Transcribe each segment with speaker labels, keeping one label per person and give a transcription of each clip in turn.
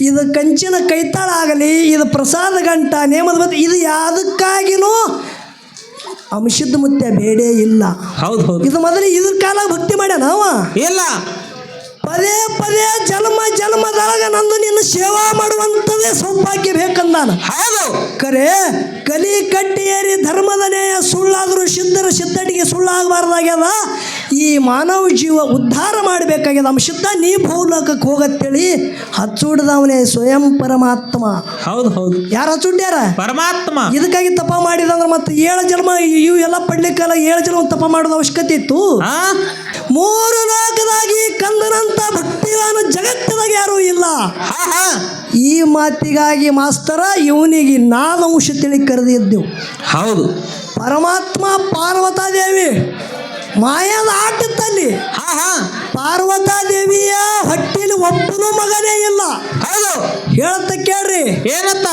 Speaker 1: ಇದು ಕಂಚಿನ ಕೈತಾಳ ಆಗಲಿ ಇದು ಪ್ರಸಾದ ಗಂಟ ನೇಮದ ಬಂತು ಇದು ಯಾವುದಕ್ಕಾಗಿನೂ ಅಂಶದ ಮುತ್ಯ ಬೇಡೇ ಇಲ್ಲ.
Speaker 2: ಹೌದು ಹೌದು.
Speaker 1: ಇದು ಮೊದಲು ಇದ್ರ ಕಾಲ ಭಕ್ತಿ ಮಾಡ್ಯಾನ ಅವ?
Speaker 2: ಇಲ್ಲ.
Speaker 1: ಪದೇ ಪದೇ ಜನ್ಮ ಜನ್ಮದೊಳಗ ನಂದು ನಿನ್ನ ಸೇವಾ ಮಾಡುವಂಥದ್ದೇ ಸೌಭಾಗ್ಯ ಬೇಕಂದಾನ
Speaker 2: ಹೌದು.
Speaker 1: ಕರೆ ಕಲಿ ಕಟ್ಟಿಯೇರಿ ಧರ್ಮದ ನ್ಯಾಯ ಸುಳ್ಳಾದರೂ ಸಿದ್ಧರ ಸಿದ್ಧಟಿಗೆ ಸುಳ್ಳಾಗಬಾರ್ದಾಗ್ಯದ. ಈ ಮಾನವ ಜೀವ ಉದ್ಧಾರ ಮಾಡಬೇಕಾಗ್ಯದ. ನಮ್ಮ ಸಿದ್ಧ ನೀ ಭೂಲೋಕಕ್ಕೆ ಹೋಗತ್ತೇಳಿ. ಹಚ್ಚುಡ್ದವನೇ ಸ್ವಯಂ ಪರಮಾತ್ಮ.
Speaker 2: ಹೌದು ಹೌದು.
Speaker 1: ಯಾರು ಹಚ್ಚುಡ್ಯಾರ?
Speaker 2: ಪರಮಾತ್ಮ.
Speaker 1: ಇದಕ್ಕಾಗಿ ತಪ ಮಾಡಿದಂದ್ರೆ ಮತ್ತೆ ಏಳು ಜನ್ಮ ಇವು ಎಲ್ಲ ಪಡ್ಲಿಕ್ಕೆಲ್ಲ ಏಳು ಜನ್ಮ ತಪ ಮಾಡೋದು ಅವಶ್ಯಕತೆ ಇತ್ತು. ಈ ಮಾತಿಗಾಗಿ ಮಾಸ್ತರ ಇವನಿಗೆ ನಾದಂಶ ತಿಳಿ ಕರೆದಿದ್ದೆವು.
Speaker 2: ಹೌದು.
Speaker 1: ಪರಮಾತ್ಮ ಪಾರ್ವತಾದೇವಿ ಮಾಯದ ಆಟದಲ್ಲಿ.
Speaker 2: ಹಾ ಹಾ.
Speaker 1: ಪಾರ್ವತಾದೇವಿಯ ಹಟ್ಟಿಲಿ ಒಬ್ಬನು ಮಗನೇ ಇಲ್ಲ.
Speaker 2: ಹೌದು.
Speaker 1: ಹೇಳ್ತ ಕೇಳ್ರಿ.
Speaker 2: ಏನತ್ತ?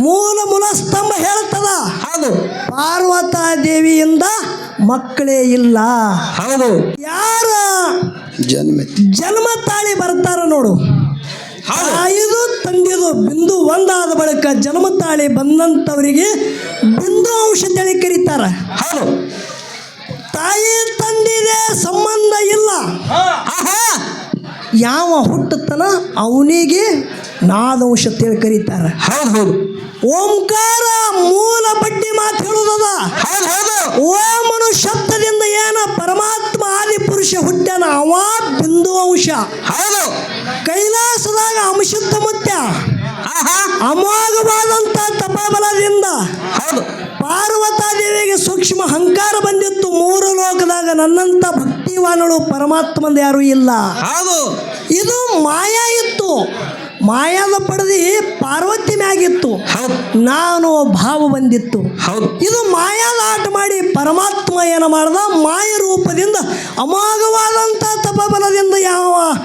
Speaker 1: ಮೂಲ ಮೂಲ ಸ್ತಂಭ ಹೇಳ್ತದ.
Speaker 2: ಹೌದು.
Speaker 1: ಪಾರ್ವತಾದೇವಿಯಿಂದ ಮಕ್ಕಳೇ ಇಲ್ಲ.
Speaker 2: ಹೌದು.
Speaker 1: ಯಾರ
Speaker 3: ಜನ್ಮ
Speaker 1: ಜನ್ಮ ತಾಳಿ ಬರ್ತಾರ ನೋಡು. ತಾಯಿದು ತಂದಿದು ಬಿಂದು ಒಂದಾದ ಬಳಿಕ ಜನ್ಮ ತಾಳಿ ಬಂದಂಥವರಿಗೆ ಬಿಂದು ಅಂಶ ತಳಿ ಕರೀತಾರ.
Speaker 2: ಹೌದು
Speaker 1: ತಾಯಿ ತಂದಿದೆ ಸಂಬಂಧ ಇಲ್ಲ. ಯಾವ ಹುಟ್ಟತನ ಅವನಿಗೆ ನಾದಂಶ ತಿಳಿ ಕರೀತಾರ.
Speaker 2: ಹೌದು ಹೌದು
Speaker 1: ಓಂಕಾರ ಮೂಲ ಬಡ್ಡಿ ಮಾತು ಅಂಶದ ಮುತ್ಯ. ಅಮೋಘವಾದಂತ ತಪಾಬಲದಿಂದ ಪಾರ್ವತಾದೇವಿಗೆ ಸೂಕ್ಷ್ಮ ಅಹಂಕಾರ ಬಂದಿತ್ತು. ಮೂರು ಲೋಕದಾಗ ನನ್ನಂತ ಭಕ್ತಿವಾನಳು ಪರಮಾತ್ಮಂದ ಯಾರು ಇಲ್ಲ.
Speaker 2: ಹೌದು.
Speaker 1: ಇದು ಮಾಯಾ ಇತ್ತು. ಮಾಯಾದ ಪಡೆದಿ ಪಾರ್ವತಿ ಮ್ಯಾಗಿತ್ತು. ನಾನು ಭಾವ ಬಂದಿತ್ತು.
Speaker 2: ಹೌದು.
Speaker 1: ಇದು ಮಾಯಾದ ಆಟ ಮಾಡಿ ಪರಮಾತ್ಮ ಏನ ಮಾಡ್ದ? ಮಾಯ ರೂಪದಿಂದ ಅಮೋಘವಾದಂಥ ತಪಬಲದಿಂದ ಯಾವ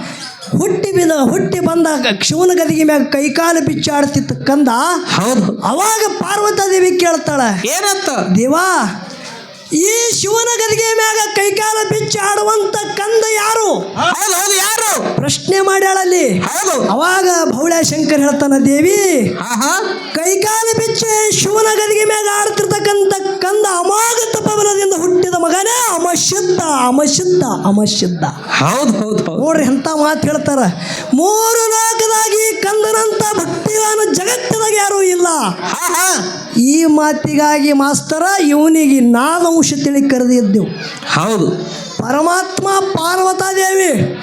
Speaker 1: ಹುಟ್ಟಿ ಬಿದ ಹುಟ್ಟಿ ಬಂದಾಗ ಶಿವನ ಗದಿಗೆ ಮ್ಯಾಗ ಕೈಕಾಲು ಬಿಚ್ಚಾಡ್ತಿತ್ತು ಕಂದ
Speaker 2: ಹೌದು.
Speaker 1: ಅವಾಗ ಪಾರ್ವತಾದೇವಿ ಕೇಳ್ತಾಳೆ
Speaker 2: ಏನತ್ತ
Speaker 1: ದೇವಾ ಈ ಶಿವನ ಗದಿಗೆ ಮ್ಯಾಗ ಕೈಕಾಲ ಬಿಚ್ಚಾಡುವಂತ ಕಂದ ಯಾರು?
Speaker 2: ಹೌದು ಹೌದು ಯಾರು?
Speaker 1: ಪ್ರಶ್ನೆ ಮಾಡ್ಯಾಳಲ್ಲಿ.
Speaker 2: ಹೌದು.
Speaker 1: ಅವಾಗ ಭೌಳ ಶಂಕರ್ ಹೇಳ್ತಾನ ದೇವಿ ಕೈಕಾಲ ಶಿವನ ಗದಿಗೆ ಮ್ಯಾಗ ಆಡ್ತಿರ್ತಕ್ಕಂಥ ಕಂದ ಅಮಾಗ ತಪವನದಿಂದ ಹುಟ್ಟಿದ ಮಗನೇ ಅಮಶುದ್ಧ ಅಮಶುದ್ಧ ಅಮಶುದ್ಧ.
Speaker 2: ಹೌದು ಹೌದು
Speaker 1: ನೋಡ್ರಿ ಎಂತ ಮಾತು ಹೇಳ್ತಾರ. ಮೂರು ನಾಲ್ಕದಾಗಿ ಕಂದನಂತ ಭಕ್ತಿವಾನ ಜಗತ್ತದಾಗ ಯಾರೂ ಇಲ್ಲ. ಈ ಮಾತಿಗಾಗಿ ಮಾಸ್ತರ ಇವನಿಗೆ ನಾದಂಶ ತಿಳಿ ಕರೆದಿದ್ದೆವು.
Speaker 2: ಹೌದು.
Speaker 1: ಪರಮಾತ್ಮ ಪಾರ್ವತಾದೇವಿ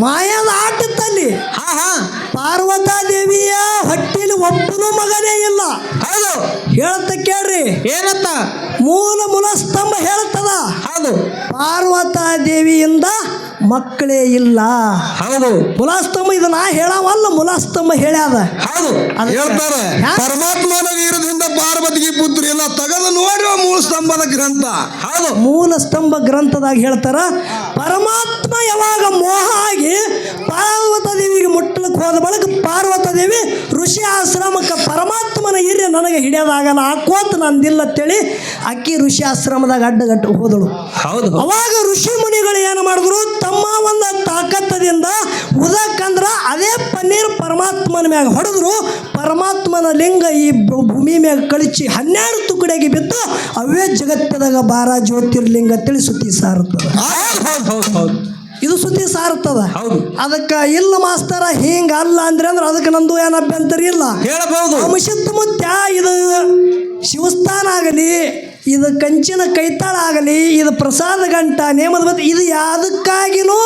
Speaker 1: ಮಾಯದ ಆಟದಲ್ಲಿ
Speaker 2: ಹಾ ಹಾ
Speaker 1: ಪಾರ್ವತಾದೇವಿಯ ಹೊಟ್ಟಿಲಿ ಒಬ್ಬನು ಮಗನೇ ಇಲ್ಲ.
Speaker 2: ಹೌದು.
Speaker 1: ಹೇಳ್ತ ಕೇಳ್ರಿ.
Speaker 2: ಏನತ್ತ
Speaker 1: ಮೂಲ ಮೂಲ ಸ್ತಂಭ ಹೇಳುತ್ತದ
Speaker 2: ಹೌದು
Speaker 1: ಪಾರ್ವತಾದೇವಿಯಿಂದ ಮಕ್ಕಳೇ ಇಲ್ಲ.
Speaker 2: ಹೌದು.
Speaker 1: ಮುಲಾಸ್ತಮ್ಮ ಇದು ನಾ ಹೇಳವಲ್ಲ ಮುಲಾಸ್ತಮ್ಮ ಹೇಳ್ಯಾದ.
Speaker 2: ಹೌದು.
Speaker 3: ಹೇಳ್ತಾರೆ? ಪರಮಾತ್ಮನ ವೀರದಿಂದ ಪಾರ್ವತಿಗೆ ಪುತ್ರ ಎಲ್ಲ ತಗದು ನೋಡುವ ಮೂಲ ಸ್ತಂಭದ ಗ್ರಂಥ.
Speaker 2: ಹೌದು.
Speaker 1: ಮೂಲ ಸ್ತಂಭ ಗ್ರಂಥದಾಗ ಹೇಳ್ತಾರ ಪರಮಾತ್ಮ ಯಾವಾಗ ಮೋಹ ಆಗಿ ಪಾರ್ವತದೇವಿಗೆ ಮುಟ್ಟಲಿಕ್ಕೆ ಹೋದ ಬಳಿಕ ಪಾರ್ವತದೇವಿ ಋಷಿ ಆಶ್ರಮಕ್ಕೆ ಪರಮಾತ್ಮನ ಹಿರಿಯ ನನಗೆ ಹಿಡಿಯೋದಾಗಲ್ಲ ಹಾಕೋತ ನಂದಿಲ್ಲ ಅಂತೇಳಿ ಅಕ್ಕಿ ಋಷಿ ಆಶ್ರಮದಾಗ ಅಡ್ಡಗಟ್ಟು ಹೋದಳು.
Speaker 2: ಹೌದು.
Speaker 1: ಅವಾಗ ಏನು ಮಾಡಿದ್ರು ತಮ್ಮ ಒಂದು ತಾಕತ್ತದಿಂದ ಉದಕ್ಕಂದ್ರ ಅದೇ ಪನ್ನೀರ್ ಪರಮಾತ್ಮನ ಮ್ಯಾಗ ಹೊಡೆದ್ರು. ಪರಮಾತ್ಮನ ಲಿಂಗ ಈ ಭೂಮಿ ಮ್ಯಾಗ ಕಳಿಸಿ ಹನ್ನೆರಡು ತುಕಡೆಗೆ ಬಿದ್ದು ಅವೇ ಜಗತ್ತದಾಗ ಬಾರ ಜ್ಯೋತಿರ್ಲಿಂಗ ತಿಳಿ ಸುತ್ತಿ ಸಾರುತ್ತದೆ. ಇದು ಸುದ್ದಿ ಸಾರುತ್ತದ.
Speaker 2: ಹೌದು.
Speaker 1: ಅದಕ್ಕೆ ಇಲ್ಲ ಮಾಸ್ತರ ಹಿಂಗ ಅಲ್ಲ ಅಂದ್ರೆ ಅಂದ್ರೆ ಅದಕ್ಕೆ ನಂದು ಏನ ಅಭ್ಯಂತರ ಇಲ್ಲ.
Speaker 2: ಹೇಳಬಹುದು
Speaker 1: ಮುತ್ಯ ಇದು ಶಿವಸ್ಥಾನ ಆಗಲಿ ಇದು ಕಂಚಿನ ಕೈತಾಳ ಆಗಲಿ ಇದು ಪ್ರಸಾದ ಗಂಟ ನೇಮದ ಬತ್ ಇದು ಯಾವುದಕ್ಕಾಗಿನೂ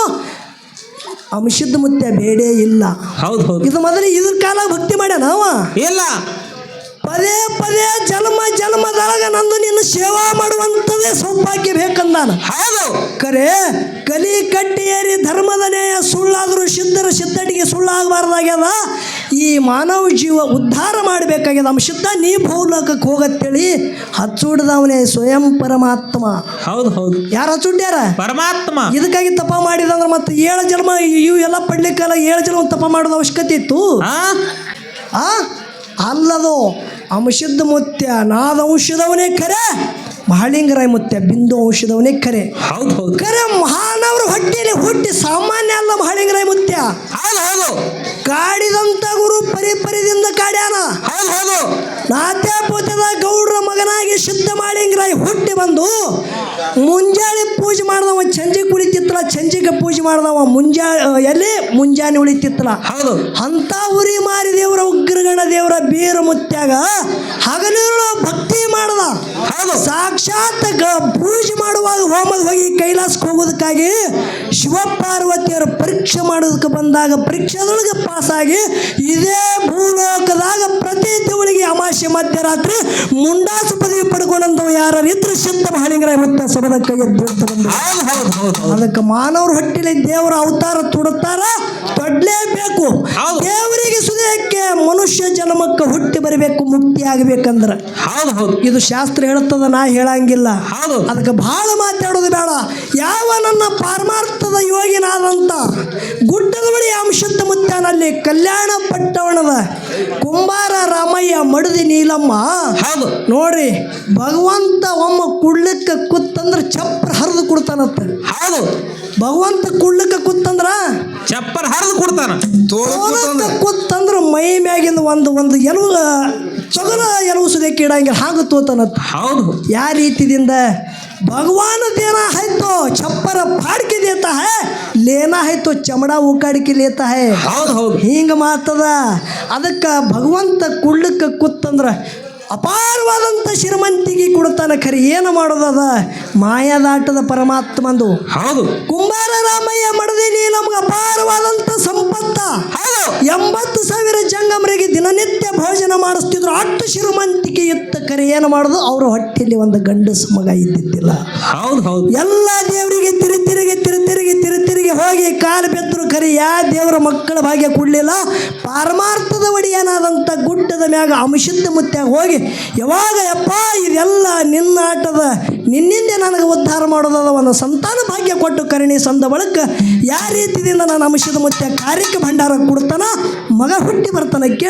Speaker 1: ಅಂಶದ ಮುತ್ಯ ಬೇಡೇ ಇಲ್ಲ.
Speaker 2: ಹೌದು ಹೌದು.
Speaker 1: ಇದು ಮೊದಲು ಇದ್ರ ಕಾಲ ಭಕ್ತಿ ಮಾಡ್ಯಾನ ಅವ?
Speaker 2: ಇಲ್ಲ.
Speaker 1: ಪದೇ ಪದೇ ಜನ್ಮ ಜನ್ಮದೊಳಗ ನಂದು ನಿನ್ನ ಸೇವಾ ಮಾಡುವಂಥದ್ದೇ ಸೌಭಾಗ್ಯ ಬೇಕಂದಾನ.
Speaker 2: ಹೌದು.
Speaker 1: ಕರೆ ಕಲಿ ಕಟ್ಟಿ ಏರಿ ಧರ್ಮದ ನ್ಯಾಯ ಸುಳ್ಳಾದರೂ ಸಿದ್ಧರ ಸಿದ್ಧಟಿಗೆ ಸುಳ್ಳಾಗಬಾರ್ದಾಗ್ಯದ. ಈ ಮಾನವ ಜೀವ ಉದ್ಧಾರ ಮಾಡಬೇಕಾಗಿದೆ. ನಮ್ಮ ಶುದ್ಧ ನೀ ಭೂಲೋಕಕ್ಕೆ ಹೋಗತ್ತೇಳಿ. ಹಚ್ಚುಡ್ದವನೇ ಸ್ವಯಂ ಪರಮಾತ್ಮ.
Speaker 2: ಹೌದು ಹೌದು.
Speaker 1: ಯಾರು ಹಚ್ಚುಡ್ಯಾರ?
Speaker 2: ಪರಮಾತ್ಮ.
Speaker 1: ಇದಕ್ಕಾಗಿ ತಪ ಮಾಡಿದಂದ್ರೆ ಮತ್ತೆ ಏಳು ಜನ್ಮ ಇವು ಎಲ್ಲ ಪಡ್ಲಿಕ್ಕಲ್ಲ ಏಳು ಜನ್ಮ ತಪ ಮಾಡೋದು ಅವಶ್ಯಕತೆ ಇತ್ತು. ಆ? ಅಲ್ಲದು ಅಂಶದ ಮುತ್ಯ ನಾದ ಔಷಧವನೇ ಕರೆ ಮಹಾಲಿಂಗರಾಯ ಮುತ್ಯ ಬಿಂದು ಔಷಧವನೇ ಕರೆ.
Speaker 2: ಹೌದು ಹೌದು.
Speaker 1: ಖರೆ ಮಹಾನವರು ಹೊಟ್ಟೆಯಲ್ಲಿ ಹುಟ್ಟಿ ಸಾಮಾನ್ಯ ಅಲ್ಲ ಮಹಾಲಿಂಗರಾಯ ಮುತ್ಯ.
Speaker 2: ಹೌದು
Speaker 1: ಗುರು ಪರಿ ಪರಿದಿಂದ ಕಾಡ್ಯಾನ? ನಾತ್ಯಾಪೋತದ ಗೌಡ್ರ ಮಗನಾಗಿ ಶುದ್ಧ ಮಾಡಿಂಗ್ರಾಯಿ ಹುಟ್ಟಿ ಬಂದು ಮುಂಜಾನೆ ಪೂಜೆ ಮಾಡ್ದವ ಚಂಜೆ ಕುಳಿತಿತ್ತಲ ಚಂಜೆಗೆ ಪೂಜೆ ಮಾಡ್ದವ ಮುಂಜಾ ಎಲ್ಲಿ? ಮುಂಜಾನೆ ಉಳಿತಿತ್ತಲ
Speaker 2: ಹೌದು.
Speaker 1: ಅಂತ ಉರಿ ಮಾರಿ ದೇವರ ಉಗ್ರಗಣ ದೇವರ ಬೀರ ಮುತ್ಯಾಗ ಹಗಲಿರುಳು ಭಕ್ತಿ ಮಾಡ್ದ.
Speaker 2: ಹೌದು.
Speaker 1: ಸಾಕ್ಷಾತ್ ಪೂಜೆ ಮಾಡುವಾಗ ಹೋಮದ ಹೋಗಿ ಕೈಲಾಸಕ್ಕೆ ಹೋಗೋದಕ್ಕಾಗಿ ಶಿವಪಾರ್ವತಿಯರ ಪರೀಕ್ಷೆ ಮಾಡೋದಕ್ಕೆ ಬಂದಾಗ ಪರೀಕ್ಷೆದೊಳಗೆ ಪಾಸಾಗಿ ಇದೇ ಭೂಲೋಕದಾಗ ಪ್ರತಿ ತಿಂಗಳಿಗೆ ಅಮಾವಾಸ್ಯೆ ಮಧ್ಯರಾತ್ರಿ ಮುಂಡಾಸು ಪದವಿ ಪಡ್ಕೊಂಡಂತವ ಯಾರು ಇದ್ರೆ ಶುದ್ಧ ಮಹಾಲಿಂಗರ ಮತ್ತೆ ಸಭದ ಕೈ ಎದ್ದು ಬಂದ್ರು
Speaker 2: ಹೌದು ಹೌದು ಹೌದು ಹೌದು.
Speaker 1: ಅದಕ್ಕೆ ಮಾನವರು ಹೊಟ್ಟಿಲಿ ದೇವರ ಅವತಾರ ತುಡುತ್ತಾರ ತೊಡ್ಲೇಬೇಕು. ದೇವರಿಗೆ ಸುದೇಹಕ್ಕೆ ಮನುಷ್ಯ ಜನ್ಮಕ್ಕೆ ಹುಟ್ಟಿ ಬರಬೇಕು ಮುಕ್ತಿ ಆಗಬೇಕಂದ್ರೆ.
Speaker 2: ಹೌದು ಹೌದು.
Speaker 1: ಇದು ಶಾಸ್ತ್ರ ಹೇಳುತ್ತದ ನಾ ಹೇಳಂಗಿಲ್ಲ.
Speaker 2: ಹೌದು.
Speaker 1: ಅದಕ್ಕೆ ಬಹಳ ಮಾತಾಡೋದು ಬೇಡ. ಯಾವ ನನ್ನ ಪಾರಮಾರ್ಥದ ಯೋಗಿನಾದಂತ ಗುಡ್ಡದ ಬಳಿ ಅಂಶದ ಮುತ್ತಾನಲ್ಲಿ ಕಲ್ಯಾಣ ಪಟ್ಟವಣದ ಕುಂಬಾರ ರಾಮಯ್ಯ ಮಡದಿ ನೀಲಮ್ಮ.
Speaker 2: ಹೌದು.
Speaker 1: ನೋಡ್ರಿ ಭಗವಂತ ಒಮ್ಮ ಕುಳ್ಳಕ್ಕೆ ಕುತ್ತಂದ್ರೆ ಚಪ್ಪರ ಹರಿದು ಕೊಡ್ತಾನತ್ತ
Speaker 2: ಹೌದು.
Speaker 1: ಭಗವಂತ ಕುಳ್ಳಕ್ಕೆ ಕುತ್ತಂದ್ರ?
Speaker 2: ಚಪ್ಪರ್ ಹರಿದು ಕೊಡ್ತಾನ.
Speaker 1: ಕುತ್ತಂದ್ರ ಮೈ ಮ್ಯಾಗಿಂದ ಒಂದು ಒಂದು ಎಲುವ ಚೊಗಲ ಎಲುವು ಸುದಕ್ಕೆ ಇಡಂಗಿಲ್ಲ ಹಾಗೆ ತೋತಾನತ್ತ
Speaker 2: ಹೌದು.
Speaker 1: ಯಾ ರೀತಿಯಿಂದ भगवान देना है तो छप्पर फाड़ के देता है लेना है तो चमड़ा उकाड़ के लेता है
Speaker 2: ಹೌದು ಹೌದು
Speaker 1: ಹಿಂಗೆ ಮಾತದ ಅದಕ್ಕೆ ಭಗವಂತ ಕುಳ್ಳಕ್ಕೆ ಕುತ್ತಂದ್ರ ಅಪಾರವಾದಂಥ ಶ್ರೀಮಂತಿಗೆ ಕೊಡ್ತಾನೆ ಖರೆ ಏನು ಮಾಡೋದದ ಮಾಯದಾಟದ ಪರಮಾತ್ಮಂದು.
Speaker 2: ಹೌದು.
Speaker 1: ಕುಂಬಾರ ರಾಮಯ್ಯ ಮಡದಿನಿ ನಮ್ಗೆ ಅಪಾರವಾದಂತ ಸಂಪತ್ತ.
Speaker 2: ಹೌದು.
Speaker 1: ಎಂಬತ್ತು ಸಾವಿರ ಜಂಗಮರಿಗೆ ದಿನನಿತ್ಯ ಭೋಜನ ಮಾಡಿಸ್ತಿದ್ರು. ಅಷ್ಟು ಶ್ರೀಮಂತಿಕೆ ಇತ್ತ ಕರೆ ಏನು ಮಾಡೋದು? ಅವ್ರ ಹೊಟ್ಟೆಯಲ್ಲಿ ಒಂದು ಗಂಡಸು ಮಗ ಇದ್ದಿದ್ದಿಲ್ಲ.
Speaker 2: ಹೌದು ಹೌದು.
Speaker 1: ಎಲ್ಲ ದೇವರಿಗೆ ತಿರು ತಿರುಗಿ ತಿರು ತಿರುಗಿ ತಿರು ತಿರುಗಿ ಹೋಗಿ ಕಾಲು ಬೆತ್ತರು ಕರೆ ಯಾ ದೇವರ ಮಕ್ಕಳ ಭಾಗ್ಯ ಕೊಡಲಿಲ್ಲ. ಪಾರಮಾರ್ಥದ ಒಡೆಯನಾದಂಥ ಗುಡ್ಡದ ಮ್ಯಾಗ ಅಂಶದ ಮುತ್ಯಾಗ ಹೋಗಿ ಯಾವಾಗ ಯಪ್ಪ ಇದೆಲ್ಲ ನಿನ್ನ ಆಟದ ನಿನ್ನಿಂದ ನನಗೆ ಉದ್ಧಾರ ಮಾಡೋದದ ಒಂದು ಸಂತಾನ ಭಾಗ್ಯ ಕೊಟ್ಟು ಕರಣಿ ಸಂದ ಬಳಕ ಯಾವ ರೀತಿಯಿಂದ ನಾನು ಅಂಶದ ಮತ್ತೆ ಕಾರ್ಯಕ್ಕೆ ಭಂಡಾರ ಕೊಡ್ತಾನ, ಮಗ ಹುಟ್ಟಿ ಬರ್ತಾನೆ ಕೇಳಿ.